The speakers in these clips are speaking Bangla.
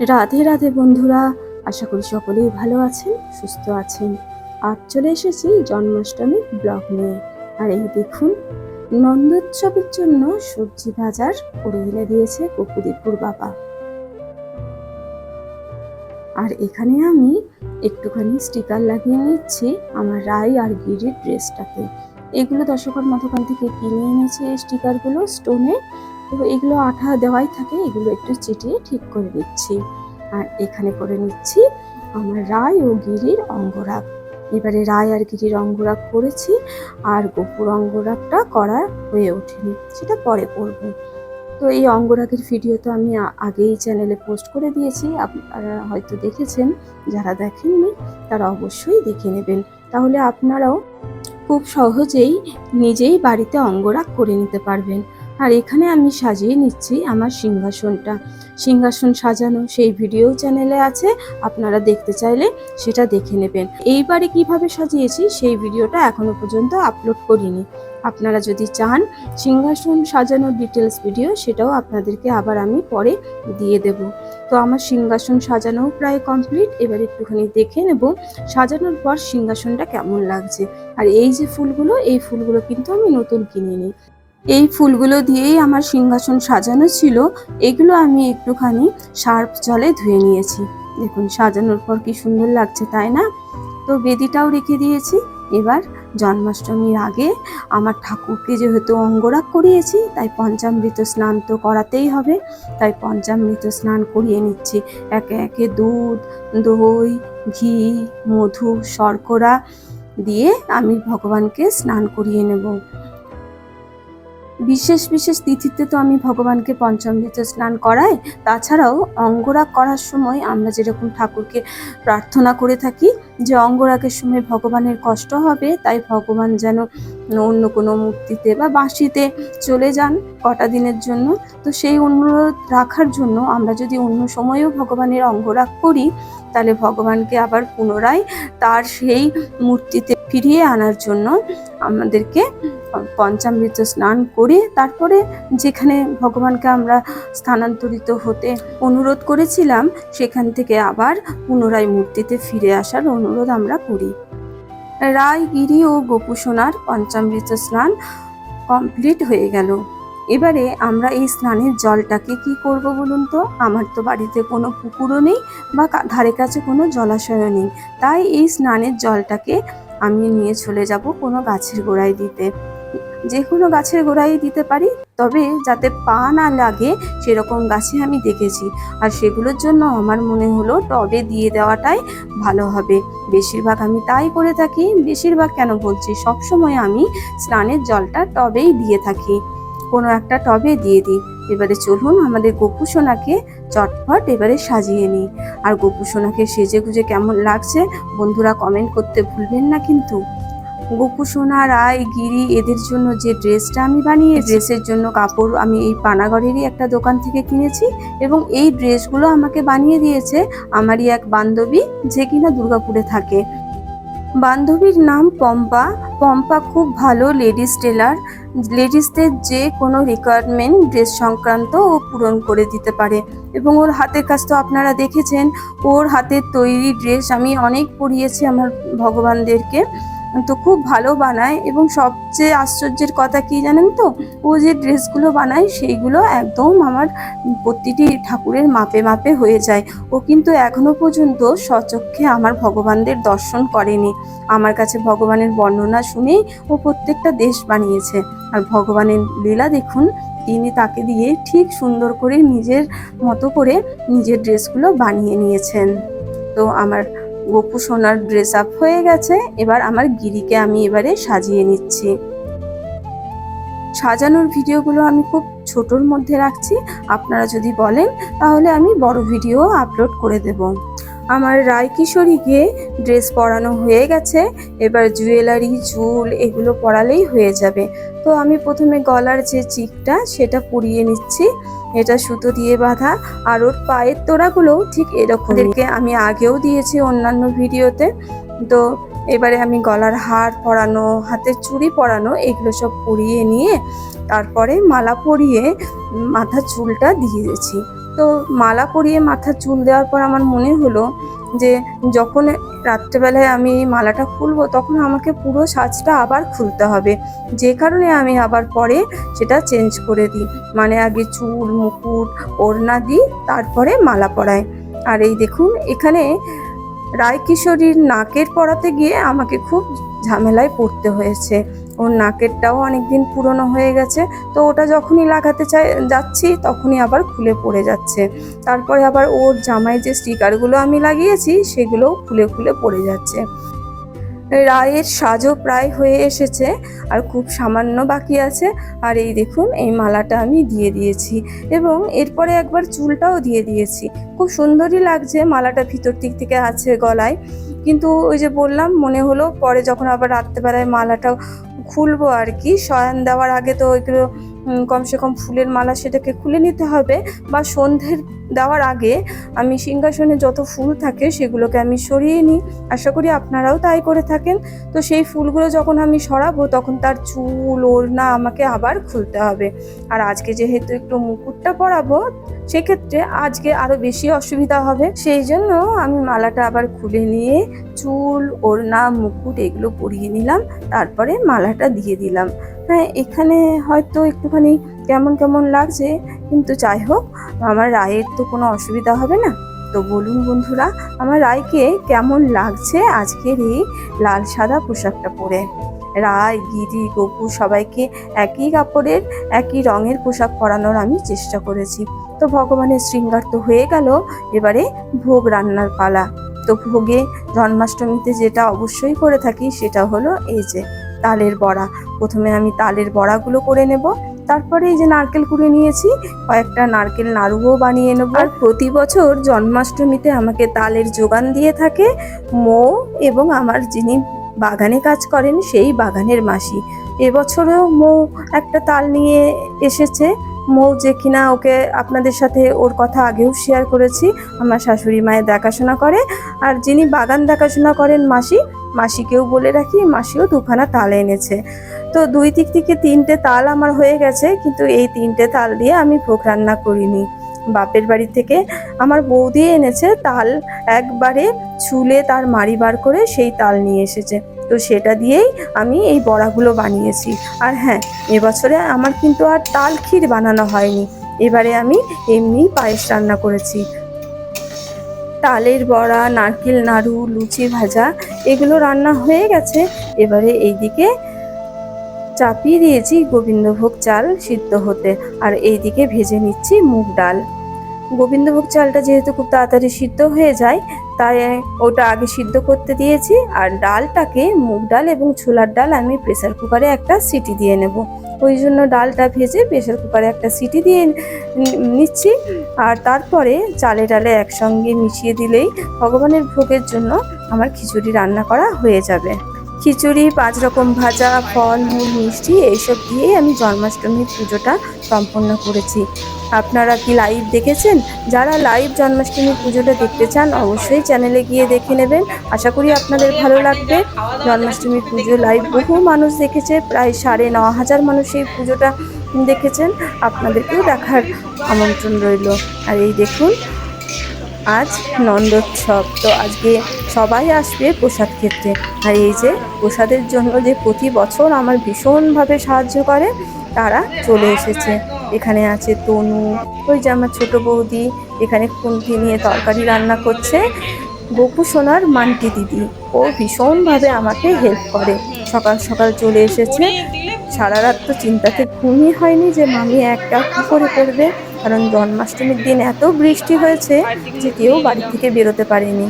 রাধে রাধে বন্ধুরা, আশা করি সকলেই ভালো আছেন, সুস্থ আছেন। আজ চলে এসেছি জন্মাষ্টমীর ব্লগ নিয়ে। আর এই দেখুন, নন্দোৎসবের জন্য সবজি বাজার করে এনে দিয়েছে কপুদীপুর বাবা। আর এখানে আমি একটুখানি স্টিকার লাগিয়ে নিচ্ছি আমার রাই আর গিরির ড্রেসটাতে। এগুলো দশকর মতোখান থেকে কিনে এনেছি এই স্টিকারগুলো স্টোনে তো এগুলো আঠা দেওয়াই থাকে, এগুলো একটু চিটিয়ে ঠিক করে দিচ্ছি আর এখানে করে নিচ্ছি আমার রায় ও গিরির অঙ্গরাগ। এবারে রায় আর গিরির অঙ্গরাগ করেছি আর গোপুর অঙ্গরাগটা করা হয়ে ওঠেনি, সেটা পরে করব। তো এই অঙ্গরাগের ভিডিও তো আমি আগেই চ্যানেলে পোস্ট করে দিয়েছি, আপনারা হয়তো দেখেছেন, যারা দেখেননি তারা অবশ্যই দেখে নেবেন। তাহলে আপনারাও খুব সহজেই নিজেই বাড়িতে অঙ্গরাগ করে নিতে পারবেন। আর এখানে আমি সাজিয়ে নিচ্ছি আমার সিংহাসনটা। সিংহাসন সাজানো সেই ভিডিও চ্যানেলে আছে, আপনারা দেখতে চাইলে সেটা দেখে নেবেন। এইবারে কীভাবে সাজিয়েছি সেই ভিডিওটা এখনও পর্যন্ত আপলোড করিনি। আপনারা যদি চান সিংহাসন সাজানোর ডিটেলস ভিডিও, সেটাও আপনাদেরকে আবার আমি পরে দিয়ে দেব। তো আমার সিংহাসন সাজানোও প্রায় কমপ্লিট। এবার একটুখানি দেখে নেব সাজানোর পর সিংহাসনটা কেমন লাগছে। আর এই যে ফুলগুলো, এই ফুলগুলো কিন্তু আমি নতুন কিনে নিই এই ফুলগুলো দিয়েই আমার সিংহাসন সাজানো ছিল। এগুলো আমি একটুখানি সার্ফ জলে ধুয়ে নিয়েছি। দেখুন, সাজানোর পর কি সুন্দর লাগছে, তাই না? তো বেদিটাও রেখে দিয়েছি। এবার জন্মাষ্টমীর আগে আমার ঠাকুরকে যেহেতু অঙ্গরাগ করিয়েছি, তাই পঞ্চামৃত স্নান তো করাতেই হবে। তাই পঞ্চামৃত স্নান করিয়ে নিচ্ছি। একে একে দুধ, দই, ঘি, মধু, শর্করা দিয়ে আমি ভগবানকে স্নান করিয়ে নেব। বিশেষ বিশেষ তিথিতে তো আমি ভগবানকে পঞ্চামৃত স্নান করাই। তাছাড়াও অঙ্গরাগ করার সময় আমরা যেরকম ঠাকুরকে প্রার্থনা করে থাকি যে অঙ্গরাগের সময় ভগবানের কষ্ট হবে, তাই ভগবান যেন অন্য কোনো মূর্তিতে বা বাঁশিতে চলে যান কটা দিনের জন্য। তো সেই অনুরোধ রাখার জন্য আমরা যদি অন্য সময়েও ভগবানের অঙ্গরাগ করি তাহলে ভগবানকে আবার পুনরায় তার সেই মূর্তিতে ফিরিয়ে আনার জন্য আমাদেরকে পঞ্চামৃত স্নান করে তারপরে যেখানে ভগবানকে আমরা স্থানান্তরিত হতে অনুরোধ করেছিলাম, সেখান থেকে আবার পুনরায় মূর্তিতে ফিরে আসার অনুরোধ আমরা করি। রায়গিরি ও গোপুসোনার পঞ্চামৃত স্নান কমপ্লিট হয়ে গেল। এবারে আমরা এই স্নানের জলটাকে কি করব বলুন তো? আমার তো বাড়িতে কোনো পুকুরও নেই বা ধারে কাছে কোনো জলাশয়ও নেই। তাই এই স্নানের জলটাকে আমি নিয়ে চলে যাব কোনো গাছের গোড়ায় দিতে। যে কোনো গাছের গোড়ায় দিতে পারি, তবে যাতে পা না লাগে সেরকম গাছে আমি দেখেছি। আর সেগুলোর জন্য আমার মনে হলো টবে দিয়ে দেওয়াটাই ভালো হবে। বেশিরভাগ আমি তাই করে থাকি, বেশিরভাগ কেন বলছি? সবসময় আমি স্নানের জলটা টবেই দিয়ে থাকি। কোনো একটা টবে দিয়ে দিই। এবারে চলুন আমাদের গোপু সোনাকে চটপট এবারে সাজিয়ে নিই। আর গোপু সোনাকে সেজে গুজে কেমন লাগছে বন্ধুরা কমেন্ট করতে ভুলবেন না কিন্তু। গোপু সোনা রায় গিরি এদের জন্য যে ড্রেসটা আমি বানিয়ে ড্রেসের জন্য কাপড় আমি এই পানাগড়েরই একটা দোকান থেকে কিনেছি এবং এই ড্রেসগুলো আমাকে বানিয়ে দিয়েছে আমারই এক বান্ধবী যে কিনা দুর্গাপুরে থাকে। বান্ধবীর নাম পম্পা। পম্পা খুব ভালো লেডিস টেলার লেডিসদের যে কোনো রিকোয়ারমেন্ট ড্রেস সংক্রান্ত ও পূরণ করে দিতে পারে। এবং ওর হাতের কাজ তো আপনারা দেখেছেন, ওর হাতের তৈরি ড্রেস আমি অনেক পরিয়েছি আমার ভগবানদেরকে। তো খুব ভালো বানায় এবং সবচেয়ে আশ্চর্যের কথা কি জানেন তো? ও যে ড্রেসগুলো বানায় সেইগুলো একদম আমার প্রতিটি ঠাকুরের মাপে মাপে হয়ে যায়। ও কিন্তু এখনও পর্যন্ত সচক্ষে আমার ভগবানদের দর্শন করেনি। আমার কাছে ভগবানের বর্ণনা শুনেই ও প্রত্যেকটা দেশ বানিয়েছে। আর ভগবানের লীলা দেখুন, তিনি তাকে দিয়ে ঠিক সুন্দর করে নিজের মতো করে নিজের ড্রেসগুলো বানিয়ে নিয়েছেন। তো আমার গোপু সোনার ড্রেস আপ হয়ে গেছে, এবার আমার গিরিকে আমি এবারে সাজিয়ে নিচ্ছি। সাজানোর ভিডিওগুলো আমি খুব ছোটোর মধ্যে রাখছি, আপনারা যদি বলেন তাহলে আমি বড় ভিডিও আপলোড করে দেব। আমার রায় কিশোরীকে ড্রেস পরানো হয়ে গেছে। এবার জুয়েলারি চুল এগুলো পরালেই হয়ে যাবে। তো আমি প্রথমে গলার যে চিকটা সেটা পরিয়ে নিচ্ছি। এটা সুতো দিয়ে বাঁধা আর ওর পায়ের তোড়াগুলোও ঠিক এরকম। আমি আগেও দিয়েছি অন্যান্য ভিডিওতে। তো এবারে আমি গলার হার পরানো হাতের চুড়ি পরানো এগুলো সব পরিয়ে নিয়ে তারপরে মালা পরিয়ে মাথার চুলটা দিয়েছি। তো মালা পরিয়ে মাথার চুল দেওয়ার পর আমার মনে হলো যে যখন রাত্রেবেলায় আমি এই মালাটা খুলবো, তখন আমাকে পুরো সাজটা আবার খুলতে হবে। যে কারণে আমি আবার পরে সেটা চেঞ্জ করে দিই। মানে আগে চুল, মুকুট, ওড়না দিই, তারপরে মালা পরাই। আর এই দেখুন, এখানে রায়কিশোরীর নাকের পড়াতে গিয়ে আমাকে খুব ঝামেলায় পড়তে হয়েছে। ওর নাকেরটাও অনেক দিন পুরনো হয়ে গেছে, তো ওটা যখনই লাগাতে চাই, যাচ্ছি তখনই আবার খুলে পড়ে যাচ্ছে। তারপরে আবার ওর জামায় যে স্টিকারগুলো আমি লাগিয়েছি, সেগুলোও খুলে খুলে পড়ে যাচ্ছে। রায়ের সাজও প্রায় হয়ে এসেছে, আর খুব সামান্য বাকি আছে। আর এই দেখুন, এই মালাটা আমি দিয়ে দিয়েছি এবং এরপরে একবার চুলটাও দিয়ে দিয়েছি। খুব সুন্দরই লাগছে মালাটা ভিতর দিক থেকে আছে গলায়। কিন্তু ওই যে বললাম, মনে হলো পরে যখন আবার রাত্রেবেলায় মালাটা খুলবো আর কি, শয়ান দেওয়ার আগে তো ওইগুলো কমসে কম ফুলের মালা সেটাকে খুলে নিতে হবে বা সন্ধ্যের দেওয়ার আগে আমি সিংহাসনে যত ফুল থাকে সেগুলোকে আমি সরিয়ে নিই। আশা করি আপনারাও তাই করে থাকেন। তো সেই ফুলগুলো যখন আমি সরাবো তখন তার চুল, ওড়না আমাকে আবার খুলতে হবে। আর আজকে যেহেতু একটু মুকুটটা পরাবো, সেক্ষেত্রে আজকে আরও বেশি অসুবিধা হবে। সেই জন্য আমি মালাটা আবার খুলে নিয়ে চুল, ওড়না, মুকুট এগুলো পরিয়ে নিলাম। তারপরে মালাটা দিয়ে দিলাম। হ্যাঁ এখানে হয়তো একটুখানি কেমন কেমন লাগছে, কিন্তু যাই হোক আমার রায়ের তো কোনো অসুবিধা হবে না। তো বলুন বন্ধুরা, আমার রায়কে কেমন লাগছে আজকের এই লাল সাদা পোশাকটা পরে? রায় গিরি গপু সবাইকে একই কাপড়ের, একই রঙের পোশাক পরানোর আমি চেষ্টা করেছি। তো ভগবানের শৃঙ্গার তো হয়ে গেল, এবারে ভোগ রান্নার পালা। তো ভোগে জন্মাষ্টমীতে যেটা অবশ্যই করে থাকি, সেটা হলো এই যে তালের বড়া। প্রথমে আমি তালের বড়াগুলো করে নেব তারপরে এই যে নারকেল কুড়ে নিয়েছি, কয়েকটা নারকেল নাড়ুও বানিয়ে নেব। আর প্রতি বছর জন্মাষ্টমীতে আমাকে তালের যোগান দিয়ে থাকে মৌ এবং আমার যিনি বাগানে কাজ করেন সেই বাগানের মাসি। এবছরেও মৌ একটা তাল নিয়ে এসেছে। মৌ যে কিনা ওকে আপনাদের সাথে ওর কথা আগেও শেয়ার করেছি, আমার শাশুড়ি মায়ের দেখাশোনা করে। আর যিনি বাগান দেখাশোনা করেন মাসি, মাসিকেও বলে রাখি, মাসিও দুখানা তাল এনেছে। তো দুই দিক থেকে তিনটে তাল আমার হয়ে গেছে, কিন্তু এই তিনটে তাল দিয়ে আমি ভোগ রান্না করিনি। বাপের বাড়ি থেকে আমার বৌদি এনেছে তাল, একবারে ছুলে তার মাড়ি বার করে সেই তাল নিয়ে এসেছে। তো সেটা দিয়েই আমি এই বড়াগুলো বানিয়েছি। আর হ্যাঁ এবছরে আমার কিন্তু আর তাল ক্ষীর বানানো হয়নি। এবারে আমি এমনি পায়েস রান্না করেছি। তালের বড়া, নারকেল নাড়ু, লুচি ভাজা, এগুলো রান্না হয়ে গেছে। এবারে এইদিকে চাপিয়ে দিয়েছি গোবিন্দভোগ চাল সিদ্ধ হতে, আর এইদিকে ভেজে নিচ্ছি মুগ ডাল। গোবিন্দভোগ চালটা যেহেতু খুব তাড়াতাড়ি সিদ্ধ হয়ে যায়, তাই ওটা আগে সিদ্ধ করতে দিয়েছি, আর ডালটাকে মুগ ডাল এবং ছোলার ডাল আমি প্রেসার কুকারে একটা সিটি দিয়ে নেব। ওই জন্য ডালটা ভেজে প্রেসার কুকারে একটা সিটি দিয়ে নিচ্ছি, আর তারপরে চালে ডালে একসঙ্গে মিশিয়ে দিলেই ভগবানের ভোগের জন্য আমার খিচুড়ি রান্না করা হয়ে যাবে। খিচুড়ি, পাঁচ রকম ভাজা, ফল মূল মিষ্টি এইসব দিয়েই আমি জন্মাষ্টমীর পুজোটা সম্পন্ন করেছি। আপনারা কি লাইভ দেখেছেন? যারা লাইভ জন্মাষ্টমীর পুজোটা দেখতে চান, অবশ্যই চ্যানেলে গিয়ে দেখে নেবেন। আশা করি আপনাদের ভালো লাগবে। জন্মাষ্টমীর পুজো লাইভ বহু মানুষ দেখেছে, প্রায় সাড়ে ন হাজার মানুষ এই পুজোটা দেখেছেন। আপনাদেরকেও দেখার আমন্ত্রণ রইল। আর এই দেখুন, আজ নন্দোৎসব। তো আজকে সবাই আসবে প্রসাদ খেতে। আর এই যে প্রসাদের জন্য যে প্রতি বছর আমার ভীষণভাবে সাহায্য করে, তারা চলে এসেছে। এখানে আছে তনু, ওই যে আমার ছোট বৌদি, এখানে খুন্তি নিয়ে তরকারি রান্না করছে। গোপু সোনার মান্টি দিদি, ও ভীষণভাবে আমাকে হেল্প করে। সকাল সকাল চলে এসেছে। সারা রাত তো চিন্তাতে ঘুমই হয়নি যে, মামি একটা কী করে করবে? কারণ জন্মাষ্টমীর দিন এত বৃষ্টি হয়েছে যে কেউ বাড়ি থেকে বেরোতে পারেনি।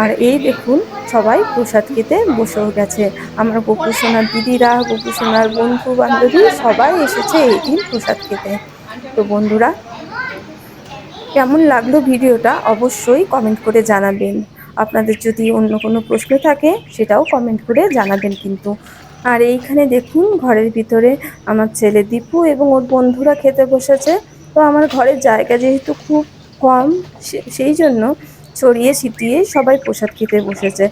আর এই দেখুন, সবাই প্রসাদ খেতে বসেও গেছে। আমার গোপু সোনার দিদিরা, গোপু সোনার বন্ধু বান্ধবী সবাই এসেছে এই দিন প্রসাদ খেতে। তো বন্ধুরা, কেমন লাগল ভিডিওটা অবশ্যই কমেন্ট করে জানাবেন। আপনাদের যদি অন্য কোনো প্রশ্ন থাকে, সেটাও কমেন্ট করে জানাবেন কিন্তু। আর এইখানে দেখুন, ঘরের ভিতরে আমার ছেলে দীপু এবং ওর বন্ধুরা খেতে বসেছে। তো আমার ঘরের জায়গা যেহেতু খুব কম সেই জন্য ছড়িয়ে ছিটিয়ে সবাই প্রসাদ খেতে বসেছে।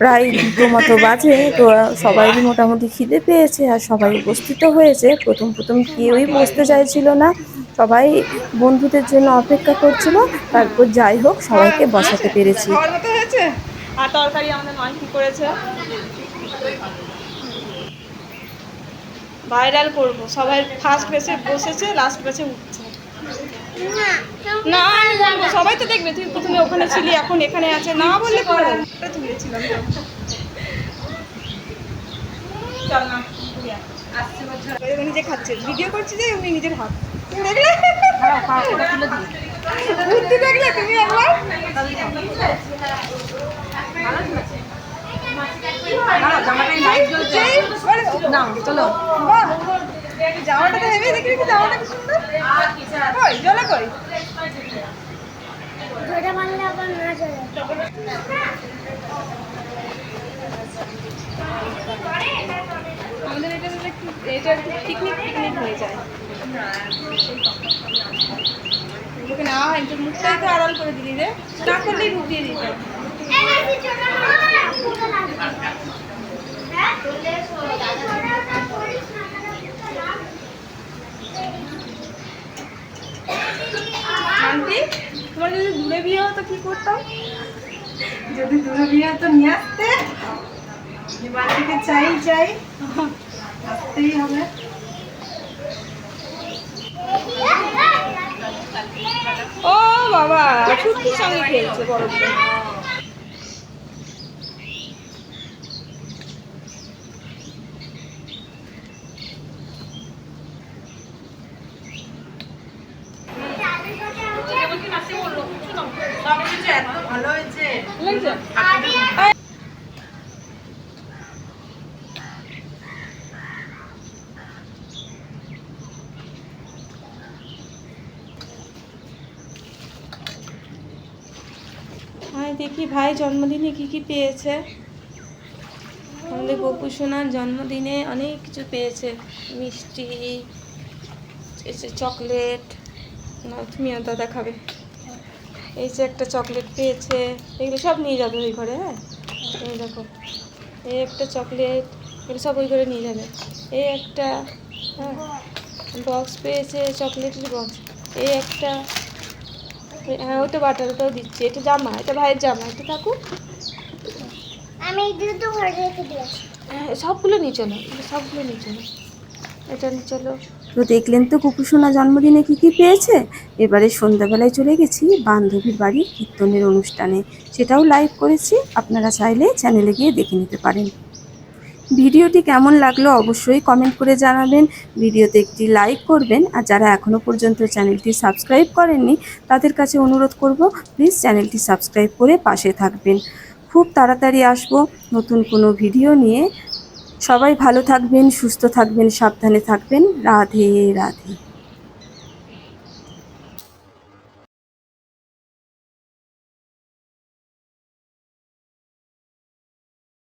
প্রায় দুটো মতো বাজে তো সবাইই মোটামুটি খিদে পেয়েছে আর সবাই উপস্থিত হয়েছে। প্রথম প্রথম কেউই বসতে চাইছিল না। সবাই বন্ধুদের জন্য অপেক্ষা করছিল। তারপর যাই হোক সবাইকে বসাতে পেরেছি। আর তরকারি আমাদের করেছে? ভাইরাল করব। সবাই ফার্স্ট বেসে বসেছে লাস্ট বেসে উঠছে। না আমি বলব সবাই তো দেখবে তুই প্রথমে ওখানে ছিলি এখন এখানে আছে। না বললে পরে তুলেছিলাম চল না নিজে খাচ্ছে ভিডিও করছি যে উনি নিজের হাত। বুদ্ধি দেখলে তুমি একবার? যেই বলে, না চলো। জামাটা তো হেভি দেখি দেখি জামাটা কি সুন্দর? কই জলে কই? ধরে মারলে আবার না চলে। আমাদের এটা হলে এটা একটু পিকনিক পিকনিক হয়ে যায়। লোকে না হয় তোর মুখটাই তো আড়াল করে দিলি রে। না করলেই মুখ দিয়ে দিত শান্তি? তোমার যদি দূরে বিয়ে হতো কি করতাম যদি দূরে বিয়ে হতো নিয়ে আসতে? বাড়িতে থেকে চাই চাই। আসতেই হবে। ও বাবা ছুটির সঙ্গে খেলছে বরফটা ভালো হয়েছে লাগছে ভাই দেখি ভাই জন্মদিনে কি কি পেয়েছে? আমাদের গোপু সোনার জন্মদিনে অনেক কিছু পেয়েছে। মিষ্টি চকলেট না তুমি আর দাদা খাবে। এই যে একটা চকলেট পেয়েছে এগুলো সব নিয়ে যাবে ওই ঘরে হ্যাঁ? এই দেখো এই একটা চকলেট এগুলো সব ওই ঘরে নিয়ে যাবে। এই একটা হ্যাঁ বক্স পেয়েছে চকলেটের বক্স এই একটা হ্যাঁ ওটা বাটার ওটাও দিচ্ছে এটা জামা এটা ভাইয়ের জামা এটা থাকুক। আমি ঘরে রেখে দিয়েছি হ্যাঁ সবগুলো নিয়ে চলো সবগুলো নিয়ে চলো। এটা নিয়ে চলো। তো দেখলেন তো কুকুসোনা জন্মদিনে কি কি পেয়েছে? এবারে সন্ধ্যাবেলায় চলে গেছি বান্ধবীর বাড়ি কীর্তনের অনুষ্ঠানে। সেটাও লাইভ করেছি, আপনারা চাইলে চ্যানেলে গিয়ে দেখে নিতে পারেন। ভিডিওটি কেমন লাগল অবশ্যই কমেন্ট করে জানাবেন। ভিডিওতে একটি লাইক করবেন, আর যারা এখনও পর্যন্ত চ্যানেলটি সাবস্ক্রাইব করেননি, তাদের কাছে অনুরোধ করব প্লিজ চ্যানেলটি সাবস্ক্রাইব করে পাশে থাকবেন। খুব তাড়াতাড়ি আসব নতুন কোনো ভিডিও নিয়ে। সবাই ভালো থাকবেন সুস্থ থাকবেন সাবধানে থাকবেন। রাধে রাধে।